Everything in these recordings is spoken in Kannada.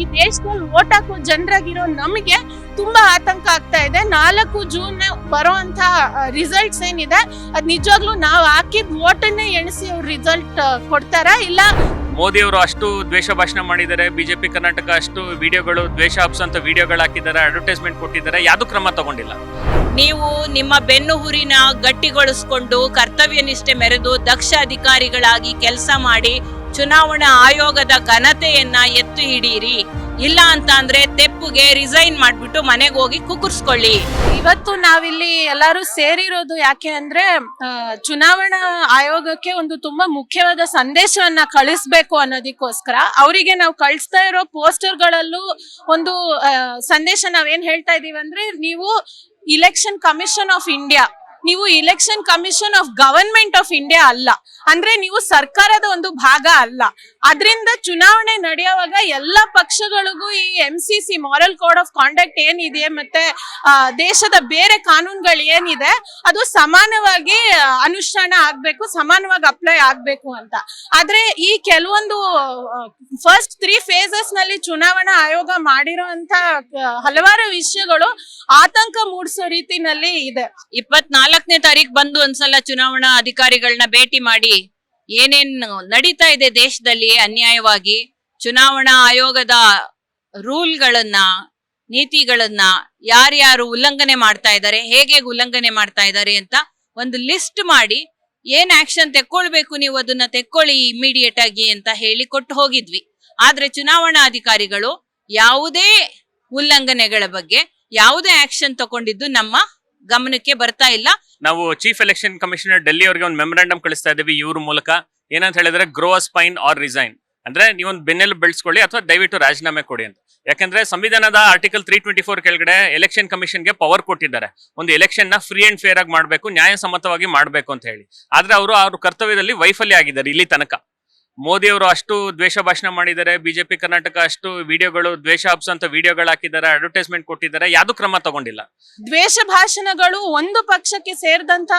ಈ ದೇಶದಲ್ಲಿ ಓಟ್ ಹಾಕೋ ಜನರಾಗಿರೋ ನಮಗೆ ತುಂಬಾ ಆತಂಕ ಆಗ್ತಾ ಇದೆ. ನಾಲ್ಕು ಜೂನ್ ಬರೋ ಅಂತ ರಿಸಲ್ಟ್ಸ್ ಏನಿದೆ ಅದ್ ನಿಜವಾಗ್ಲೂ ನಾವು ಹಾಕಿದ ಓಟನ್ನೇ ಎಣಿಸಿ ಅವ್ರು ರಿಸಲ್ಟ್ ಕೊಡ್ತಾರಾ? ಇಲ್ಲ ಮೋದಿ ಅವರು ಅಷ್ಟು ದ್ವೇಷ ಭಾಷಣ ಮಾಡಿದ್ದಾರೆ. ಬಿಜೆಪಿ ಕರ್ನಾಟಕ ಅಷ್ಟು ವಿಡಿಯೋಗಳು ದ್ವೇಷ ಹಬ್ಸಂತ ವಿಡಿಯೋಗಳು ಹಾಕಿದ್ದಾರೆ ಅಡ್ವರ್ಟೈಸ್ಮೆಂಟ್ ಕೊಟ್ಟಿದ್ದಾರೆ. ಯಾವ್ದು ಕ್ರಮ ತಗೊಂಡಿಲ್ಲ. ನೀವು ನಿಮ್ಮ ಬೆನ್ನು ಹುರಿನ ಗಟ್ಟಿಗೊಳಿಸ್ಕೊಂಡು ಕರ್ತವ್ಯ ನಿಷ್ಠೆ ಮೆರೆದು ದಕ್ಷ ಅಧಿಕಾರಿಗಳಾಗಿ ಕೆಲಸ ಮಾಡಿ ಚುನಾವಣಾ ಆಯೋಗದ ಘನತೆಯನ್ನ ಎತ್ತು ಹಿಡೀರಿ. ಇಲ್ಲ ಅಂತ ಅಂದ್ರೆ ತೆಪ್ಪುಗೆ ರಿಸೈನ್ ಮಾಡ್ಬಿಟ್ಟು ಮನೆಗೆ ಹೋಗಿ ಕುಕ್ಕರ್ಸ್ಕೊಳ್ಳಿ ಇವತ್ತು ನಾವಿಲ್ಲಿ ಎಲ್ಲರೂ ಸೇರಿರೋದು ಯಾಕೆ ಅಂದ್ರೆ ಚುನಾವಣಾ ಆಯೋಗಕ್ಕೆ ಒಂದು ತುಂಬಾ ಮುಖ್ಯವಾದ ಸಂದೇಶವನ್ನ ಕಳಿಸ್ಬೇಕು ಅನ್ನೋದಕ್ಕೋಸ್ಕರ. ಅವರಿಗೆ ನಾವು ಕಳಿಸ್ತಾ ಇರೋ ಪೋಸ್ಟರ್ಗಳಲ್ಲೂ ಒಂದು ಆ, ಸಂದೇಶ ನಾವೇನ್ ಹೇಳ್ತಾ ಇದೀವಿ ಅಂದ್ರೆ ನೀವು ಇಲೆಕ್ಷನ್ ಕಮಿಷನ್ ಆಫ್ ಇಂಡಿಯಾ ನೀವು election commission of government of India ಅಲ್ಲ. ಅಂದ್ರೆ ನೀವು ಸರ್ಕಾರದ ಒಂದು ಭಾಗ ಅಲ್ಲ. ಅದರಿಂದ ಚುನಾವಣೆ ನಡೆಯುವಾಗ ಎಲ್ಲ ಪಕ್ಷಗಳಿಗೂ ಈ M C C moral code of conduct ಏನಿದೆ ಮತ್ತೆ ದೇಶದ ಬೇರೆ ಕಾನೂನುಗಳು ಏನಿದೆ ಅದು ಸಮಾನವಾಗಿ ಅನುಷ್ಠಾನ ಆಗ್ಬೇಕು ಸಮಾನವಾಗಿ ಅಪ್ಲೈ ಆಗ್ಬೇಕು ಅಂತ. ಆದ್ರೆ ಈ ಕೆಲವೊಂದು ಫಸ್ಟ್ ತ್ರೀ ಫೇಸಸ್ನಲ್ಲಿ ಚುನಾವಣಾ ಆಯೋಗ ಮಾಡಿರೋಂತ ಆ, ಹಲವಾರು ವಿಷಯಗಳು ಆತಂಕ ಮೂಡಿಸೋ ರೀತಿನಲ್ಲಿ ಇದೆ. ಇಪ್ಪತ್ನಾಲ್ಕನೇ ತಾರೀಕು ಬಂದು ಒಂದ್ಸಲ ಚುನಾವಣಾ ಅಧಿಕಾರಿಗಳನ್ನ ಭೇಟಿ ಮಾಡಿ ಏನೇನು ನಡೀತಾ ಇದೆ ದೇಶದಲ್ಲಿ ಅನ್ಯಾಯವಾಗಿ ಚುನಾವಣಾ ಆಯೋಗದ ರೂಲ್ಗಳನ್ನ, ನೀತಿಗಳನ್ನ ಯಾರ್ಯಾರು ಉಲ್ಲಂಘನೆ ಮಾಡ್ತಾ ಇದ್ದಾರೆ, ಹೇಗೆ ಉಲ್ಲಂಘನೆ ಮಾಡ್ತಾ ಇದ್ದಾರೆ ಅಂತ ಒಂದು ಲಿಸ್ಟ್ ಮಾಡಿ ಏನ್ ಆಕ್ಷನ್ ತೆಕ್ಕೊಳ್ಬೇಕು ನೀವು ಅದನ್ನ ತೆಕ್ಕೊಳ್ಳಿ ಇಮಿಡಿಯೇಟ್ ಆಗಿ ಅಂತ ಹೇಳಿ ಕೊಟ್ಟು ಹೋಗಿದ್ವಿ. ಆದ್ರೆ ಚುನಾವಣಾ ಅಧಿಕಾರಿಗಳು ಯಾವುದೇ ಉಲ್ಲಂಘನೆಗಳ ಬಗ್ಗೆ ಯಾವುದೇ ಆಕ್ಷನ್ ತಗೊಂಡಿದ್ದು ನಮ್ಮ ಗಮನಕ್ಕೆ ಬರ್ತಾ ಇಲ್ಲ. ನಾವು ಚೀಫ್ ಎಲೆಕ್ಷನ್ ಕಮಿಷನರ್ ಡೆಲ್ಲಿ ಅವರಿಗೆ ಒಂದು ಮೆಮೊರಾಂಡಮ್ ಕಳಿಸ್ತಾ ಇದ್ದೀವಿ ಇವ್ರ ಮೂಲಕ. ಏನಂತ ಹೇಳಿದ್ರೆ grow a spine or resign ಅಂದ್ರೆ ನೀವೊಂದು ಬೆನ್ನೆಲು ಬೆಳೆಸ್ಕೊಳ್ಳಿ ಅಥವಾ ದಯವಿಟ್ಟು ರಾಜೀನಾಮೆ ಕೊಡಿ ಅಂತ. ಯಾಕಂದ್ರೆ ಸಂವಿಧಾನದ ಆರ್ಟಿಕಲ್ ತ್ರೀ ಟ್ವೆಂಟಿ ಫೋರ್ ಕೆಳಗಡೆ ಎಲೆಕ್ಷನ್ ಕಮಿಷನ್ಗೆ ಪವರ್ ಕೊಟ್ಟಿದ್ದಾರೆ. ಒಂದು ಎಲೆಕ್ಷನ್ನ ಫ್ರೀ ಅಂಡ್ ಫೇರ್ ಆಗಿ ಮಾಡಬೇಕು, ನ್ಯಾಯಸಮ್ಮತವಾಗಿ ಮಾಡಬೇಕು ಅಂತ ಹೇಳಿ. ಆದ್ರೆ ಅವರು ಅವ್ರ ಕರ್ತವ್ಯದಲ್ಲಿ ವೈಫಲ್ಯ ಆಗಿದ್ದಾರೆ ಇಲ್ಲಿ ತನಕ. ಮೋದಿ ಅವರು ಅಷ್ಟು ದ್ವೇಷ ಭಾಷಣ ಮಾಡಿದ್ದಾರೆ, ಬಿಜೆಪಿ, ಕರ್ನಾಟಕ ಅಷ್ಟು ವಿಡಿಯೋಗಳು, ದ್ವೇಷ ಹಬ್ಸಂತ ವಿಡಿಯೋಗಳು ಹಾಕಿದ್ದಾರೆ ಅಡ್ವರ್ಟೈಸ್ಮೆಂಟ್ ಕೊಟ್ಟಿದ್ದಾರೆ, ಯಾವ್ದು ಕ್ರಮ ತಗೊಂಡಿಲ್ಲ. ದ್ವೇಷ ಭಾಷಣಗಳು ಒಂದು ಪಕ್ಷಕ್ಕೆ ಸೇರಿದಂತ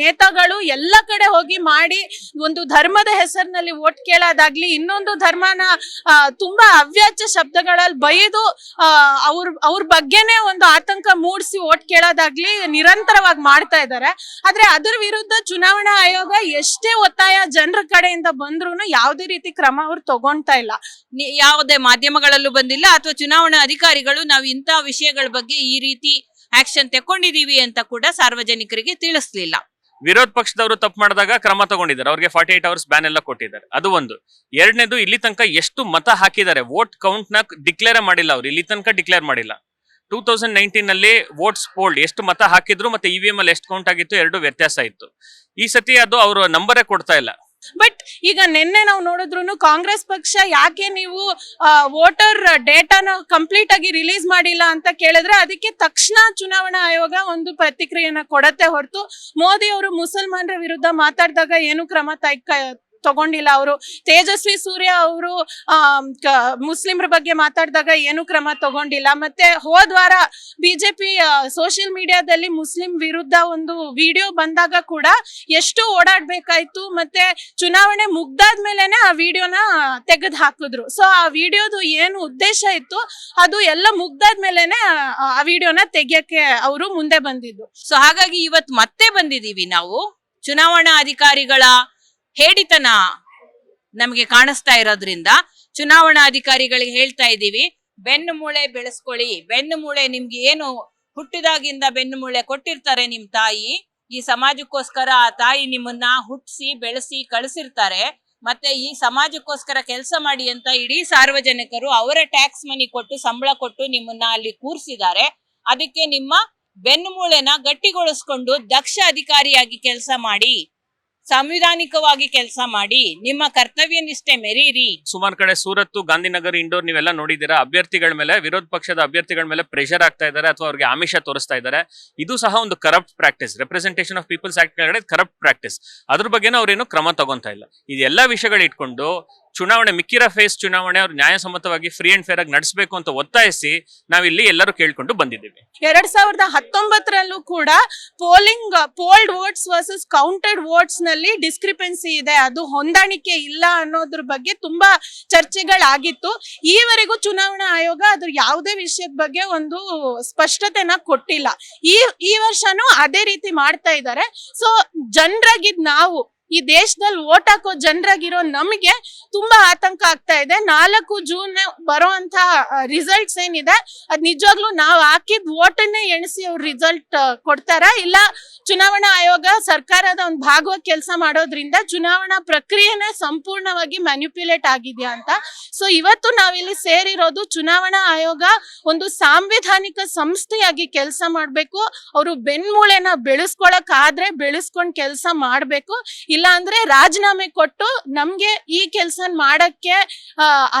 ನೇತಾಗಳು ಎಲ್ಲ ಕಡೆ ಹೋಗಿ ಮಾಡಿ ಒಂದು ಧರ್ಮದ ಹೆಸರಿನಲ್ಲಿ ಓಟ್ ಕೇಳೋದಾಗ್ಲಿ, ಇನ್ನೊಂದು ಧರ್ಮನ ತುಂಬಾ ಅವ್ಯಾಚ್ಯ ಶಬ್ದಗಳಲ್ಲಿ ಬೈದು ಅವ್ರ ಅವ್ರ ಬಗ್ಗೆನೇ ಒಂದು ಆತಂಕ ಮೂಡಿಸಿ ಓಟ್ ಕೇಳೋದಾಗ್ಲಿ ನಿರಂತರವಾಗಿ ಮಾಡ್ತಾ ಇದ್ದಾರೆ. ಆದ್ರೆ ಅದ್ರ ವಿರುದ್ಧ ಚುನಾವಣಾ ಆಯೋಗ ಎಷ್ಟೇ ಒತ್ತಾಯ ಜನರ ಕಡೆಯಿಂದ ಬಂದ್ರು ಯಾವುದೇ ರೀತಿ ಕ್ರಮ ಅವ್ರು ತಗೊಂತಾ ಇಲ್ಲ. ಯಾವುದೇ ಮಾಧ್ಯಮಗಳಲ್ಲೂ ಬಂದಿಲ್ಲ ಅಥವಾ ಚುನಾವಣಾ ಅಧಿಕಾರಿಗಳು ನಾವು ಇಂತಹ ವಿಷಯಗಳ ಬಗ್ಗೆ ಈ ರೀತಿ ಆಕ್ಷನ್ ತಕೊಂಡಿದೀವಿ ಅಂತ ಕೂಡ ಸಾರ್ವಜನಿಕರಿಗೆ ತಿಳಿಸ್ಲಿಲ್ಲ. ವಿರೋಧ ಪಕ್ಷದವರು ತಪ್ಪು ಮಾಡಿದಾಗ ಕ್ರಮ ತಗೊಂಡಿದ್ದಾರೆ. ಅವ್ರಿಗೆ ಫಾರ್ಟಿ ಏಟ್ ಅವರ್ಸ್ ಬ್ಯಾನ್ ಎಲ್ಲ ಕೊಟ್ಟಿದ್ದಾರೆ. ಅದು ಒಂದು. ಎರಡನೇದು, ಇಲ್ಲಿ ತನಕ ಎಷ್ಟು ಮತ ಹಾಕಿದ್ದಾರೆ ವೋಟ್ ಕೌಂಟ್ನ ಡಿಕ್ಲೇರ್ ಮಾಡಿಲ್ಲ ಅವ್ರು. ಇಲ್ಲಿ ತನಕ ಡಿಕ್ಲೇರ್ ಮಾಡಿಲ್ಲ. ಟೂ ತೌಸಂಡ್ ನೈನ್ಟೀನ್ನಲ್ಲಿ ವೋಟ್ಸ್ ಪೋಲ್ಡ್ ಎಷ್ಟು ಮತ ಹಾಕಿದ್ರು ಮತ್ತೆ ಇವಿಎಂ ಎಂ ಅಲ್ಲಿ ಎಷ್ಟು ಕೌಂಟ್ ಆಗಿತ್ತು, ಎರಡು ವ್ಯತ್ಯಾಸ ಇತ್ತು. ಈ ಸತಿ ಅದು ಅವರು ನಂಬರೇ ಕೊಡ್ತಾ ಇಲ್ಲ. ಬಟ್ ಈಗ ನಿನ್ನೆ ನಾವು ನೋಡಿದ್ರು ಕಾಂಗ್ರೆಸ್ ಪಕ್ಷ ಯಾಕೆ ನೀವು ವೋಟರ್ ಡೇಟಾನ ಕಂಪ್ಲೀಟ್ ಆಗಿ ರಿಲೀಸ್ ಮಾಡಿಲ್ಲ ಅಂತ ಕೇಳಿದ್ರೆ ಅದಕ್ಕೆ ತಕ್ಷಣ ಚುನಾವಣಾ ಆಯೋಗ ಒಂದು ಪ್ರತಿಕ್ರಿಯೆನ ಕೊಡತ್ತೆ ಹೊರತು ಮೋದಿ ಅವರು ಮುಸಲ್ಮಾನರ ವಿರುದ್ಧ ಮಾತಾಡಿದಾಗ ಏನು ಕ್ರಮ ತಗೊಂಡಿಲ್ಲ ಅವರು. ತೇಜಸ್ವಿ ಸೂರ್ಯ ಅವರು ಮುಸ್ಲಿಮ್ರ ಬಗ್ಗೆ ಮಾತಾಡಿದಾಗ ಏನು ಕ್ರಮ ತಗೊಂಡಿಲ್ಲ. ಮತ್ತೆ ಹೋದ ವಾರ ಬಿಜೆಪಿ ಸೋಷಿಯಲ್ ಮೀಡಿಯಾದಲ್ಲಿ ಮುಸ್ಲಿಂ ವಿರುದ್ಧ ಒಂದು ವಿಡಿಯೋ ಬಂದಾಗ ಕೂಡ ಎಷ್ಟು ಓಡಾಡ್ಬೇಕಾಯ್ತು ಮತ್ತೆ ಚುನಾವಣೆ ಮುಗ್ದಾದ್ಮೇಲೆನೆ ಆ ವಿಡಿಯೋನ ತೆಗೆದು ಹಾಕಿದ್ರು. ಸೊ ಆ ವಿಡಿಯೋದು ಏನು ಉದ್ದೇಶ ಇತ್ತು, ಅದು ಎಲ್ಲ ಮುಗ್ದಾದ್ಮೇಲೆನೆ ಆ- ವಿಡಿಯೋನ ತೆಗಿಯಕ್ಕೆ ಅವರು ಮುಂದೆ ಬಂದಿದ್ದು. ಸೊ ಹಾಗಾಗಿ ಇವತ್ ಮತ್ತೆ ಬಂದಿದೀವಿ ನಾವು. ಚುನಾವಣಾ ಅಧಿಕಾರಿಗಳ ಹೇಡಿತನ ನಮಗೆ ಕಾಣಿಸ್ತಾ ಇರೋದ್ರಿಂದ ಚುನಾವಣಾ ಅಧಿಕಾರಿಗಳಿಗೆ ಹೇಳ್ತಾ ಇದ್ದೀವಿ, ಬೆನ್ನು ಮೂಳೆ ಬೆಳೆಸ್ಕೊಳ್ಳಿ. ಬೆನ್ನು ಮೂಳೆ ನಿಮ್ಗೆ ಏನು ಹುಟ್ಟಿದಾಗಿಂದ ಬೆನ್ನು ಮೂಳೆ ಕೊಟ್ಟಿರ್ತಾರೆ ನಿಮ್ ತಾಯಿ, ಈ ಸಮಾಜಕ್ಕೋಸ್ಕರ ಆ ತಾಯಿ ನಿಮ್ಮನ್ನ ಹುಟ್ಟಿಸಿ, ಬೆಳೆಸಿ, ಕಳಿಸಿರ್ತಾರೆ. ಮತ್ತೆ ಈ ಸಮಾಜಕ್ಕೋಸ್ಕರ ಕೆಲಸ ಮಾಡಿ ಅಂತ ಇಡೀ ಸಾರ್ವಜನಿಕರು ಅವರ ಟ್ಯಾಕ್ಸ್ ಮನಿ ಕೊಟ್ಟು, ಸಂಬಳ ಕೊಟ್ಟು ನಿಮ್ಮನ್ನ ಅಲ್ಲಿ ಕೂರಿಸಿದ್ದಾರೆ. ಅದಕ್ಕೆ ನಿಮ್ಮ ಬೆನ್ನು ಮೂಳೆನ ಗಟ್ಟಿಗೊಳಿಸ್ಕೊಂಡು ದಕ್ಷ ಅಧಿಕಾರಿಯಾಗಿ ಕೆಲಸ ಮಾಡಿ. ಸಂವಿಧಾನಿಕವಾಗಿ ಕೆಲಸ ಮಾಡಿ ನಿಮ್ಮ ಕರ್ತವ್ಯ ನಿಷ್ಠೆ ಮೆರೀರಿ. ಸುಮಾರು ಕಡೆ ಸೂರತ್ತು, ಗಾಂಧಿನಗರ್ ಇಂಡೋರ್ ನೀವೆಲ್ಲ ನೋಡಿದ್ದೀರಾ? ಅಭ್ಯರ್ಥಿಗಳ ಮೇಲೆ, ವಿರೋಧ ಪಕ್ಷದ ಅಭ್ಯರ್ಥಿಗಳ ಮೇಲೆ ಪ್ರೆಷರ್ ಆಗ್ತಾ ಇದ್ದಾರೆ ಅಥವಾ ಅವ್ರಿಗೆ ಆಮಿಷ ತೋರಿಸ್ತಾ ಇದ್ದಾರೆ? ಇದು ಸಹ ಒಂದು corrupt practice representation of people's act corrupt practice ಅದ್ರ ಬಗ್ಗೆನೂ ಅವ್ರೇನು ಕ್ರಮ ತಗೊಂತ ಇಲ್ಲ. ಇದೆಲ್ಲ ವಿಷಯಗಳು ಇಟ್ಕೊಂಡು ಚುನಾವಣೆ, ಮಿಕ್ಕಿರ ಫೇಸ್ ಚುನಾವಣೆ ಅವ್ರು ನ್ಯಾಯಸಮ್ಮತವಾಗಿ ಫ್ರೀ ಅಂಡ್ ಫೇರ್ ಆಗಿ ನಡೆಸಬೇಕು ಅಂತ ಒತ್ತಾಯಿಸಿ ನಾವಿಲ್ಲಿ ಎಲ್ಲರೂ ಕೇಳ್ಕೊಂಡು ಬಂದಿದ್ದೀವಿ. ಎರಡ್ ಸಾವಿರದ ಹತ್ತೊಂಬತ್ತರಲ್ಲೂ ಕೂಡ polling, polled votes versus counted ವೋಟ್ಸ್ನಲ್ಲಿ discrepancy ಇದೆ. ಅದು ಹೊಂದಾಣಿಕೆ ಇಲ್ಲ ಅನ್ನೋದ್ರ ಬಗ್ಗೆ ತುಂಬಾ ಚರ್ಚೆಗಳಾಗಿತ್ತು. ಈವರೆಗೂ ಚುನಾವಣಾ ಆಯೋಗ ಅದ್ರ ಯಾವುದೇ ವಿಷಯದ ಬಗ್ಗೆ ಒಂದು ಸ್ಪಷ್ಟತೆನ ಕೊಟ್ಟಿಲ್ಲ. ಈ ಈ ವರ್ಷನೂ ಅದೇ ರೀತಿ ಮಾಡ್ತಾ ಇದ್ದಾರೆ. ಸೊ ಜನರಾಗಿದ್ ನಾವು ಈ ದೇಶದಲ್ಲಿ ಓಟ್ ಹಾಕೋ ಜನರಾಗಿರೋ ನಮಗೆ ತುಂಬಾ ಆತಂಕ ಆಗ್ತಾ ಇದೆ. ನಾಲ್ಕು ಜೂನ್ ಬರುವಂತ ರಿಸಲ್ಟ್ಸ್ ಏನಿದೆ, ಅದ್ ನಿಜವಾಗ್ಲೂ ನಾವು ಹಾಕಿದ್ ವೋಟನ್ನೇ ಎಣಿಸಿ ಅವ್ರು ರಿಸಲ್ಟ್ ಕೊಡ್ತಾರ? ಇಲ್ಲ, ಚುನಾವಣಾ ಆಯೋಗ ಸರ್ಕಾರದ ಒಂದು ಭಾಗವಾಗಿ ಕೆಲಸ ಮಾಡೋದ್ರಿಂದ ಚುನಾವಣಾ ಪ್ರಕ್ರಿಯೆನೇ ಸಂಪೂರ್ಣವಾಗಿ ಮ್ಯಾನ್ಯುಪ್ಯುಲೇಟ್ ಆಗಿದೆಯಾ ಅಂತ? ಸೊ ಇವತ್ತು ನಾವಿಲ್ಲಿ ಸೇರಿರೋದು ಚುನಾವಣಾ ಆಯೋಗ ಒಂದು ಸಾಂವಿಧಾನಿಕ ಸಂಸ್ಥೆಯಾಗಿ ಕೆಲಸ ಮಾಡಬೇಕು. ಅವರು ಬೆನ್ಮೂಳೆನ ಬೆಳೆಸ್ಕೊಳಕ್ ಆದ್ರೆ ಬೆಳೆಸ್ಕೊಂಡ್ ಕೆಲಸ ಮಾಡ್ಬೇಕು. ಇಲ್ಲ ಅಂದ್ರೆ ರಾಜೀನಾಮೆ ಕೊಟ್ಟು ನಮ್ಗೆ ಈ ಕೆಲಸ ಮಾಡಕ್ಕೆ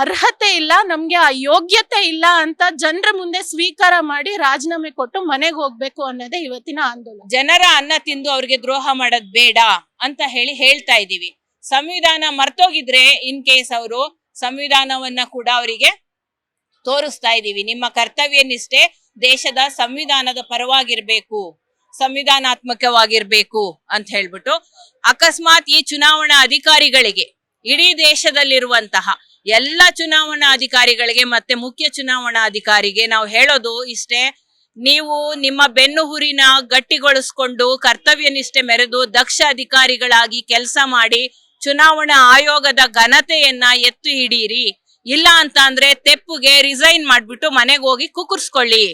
ಅರ್ಹತೆ ಇಲ್ಲ, ನಮ್ಗೆ ಆ ಯೋಗ್ಯತೆ ಇಲ್ಲ ಅಂತ ಜನರ ಮುಂದೆ ಸ್ವೀಕಾರ ಮಾಡಿ ರಾಜೀನಾಮೆ ಕೊಟ್ಟು ಮನೆಗೆ ಹೋಗ್ಬೇಕು ಅನ್ನೋದೇ ಇವತ್ತಿನ ಆಂದೋಲನ. ಜನರ ಅನ್ನ ತಿಂದು ಅವ್ರಿಗೆ ದ್ರೋಹ ಮಾಡೋದ್ ಬೇಡ ಅಂತ ಹೇಳಿ ಹೇಳ್ತಾ ಇದೀವಿ ಸಂವಿಧಾನ ಮರ್ತೋಗಿದ್ರೆ ಇನ್ ಕೇಸ್ ಅವರು ಸಂವಿಧಾನವನ್ನ ಕೂಡ ಅವರಿಗೆ ತೋರಿಸ್ತಾ ಇದೀವಿ ನಿಮ್ಮ ಕರ್ತವ್ಯ ನಿಷ್ಠೆ ದೇಶದ ಸಂವಿಧಾನದ ಪರವಾಗಿರ್ಬೇಕು. ಸಂವಿಧಾನಾತ್ಮಕವಾಗಿರ್ಬೇಕು ಅಂತ ಹೇಳ್ಬಿಟ್ಟು ಅಕಸ್ಮಾತ್ ಈ ಚುನಾವಣಾ ಅಧಿಕಾರಿಗಳಿಗೆ, ಇಡೀ ದೇಶದಲ್ಲಿರುವಂತಹ ಎಲ್ಲ ಚುನಾವಣಾ ಅಧಿಕಾರಿಗಳಿಗೆ ಮತ್ತೆ ಮುಖ್ಯ ಚುನಾವಣಾ ಅಧಿಕಾರಿಗೆ ನಾವು ಹೇಳೋದು ಇಷ್ಟೇ, ನೀವು ನಿಮ್ಮ ಬೆನ್ನುಹುರಿನ ಗಟ್ಟಿಗೊಳಿಸ್ಕೊಂಡು ಕರ್ತವ್ಯ ನಿಷ್ಠೆ ಮೆರೆದು ದಕ್ಷ ಅಧಿಕಾರಿಗಳಾಗಿ ಕೆಲಸ ಮಾಡಿ ಚುನಾವಣಾ ಆಯೋಗದ ಘನತೆಯನ್ನ ಎತ್ತು ಹಿಡೀರಿ. ಇಲ್ಲ ಅಂತ ಅಂದ್ರೆ ತೆಪ್ಪುಗೆ ರಿಸೈನ್ ಮಾಡ್ಬಿಟ್ಟು ಮನೆಗೆ ಹೋಗಿ ಕುಕುರ್ಸ್ಕೊಳ್ಳಿ.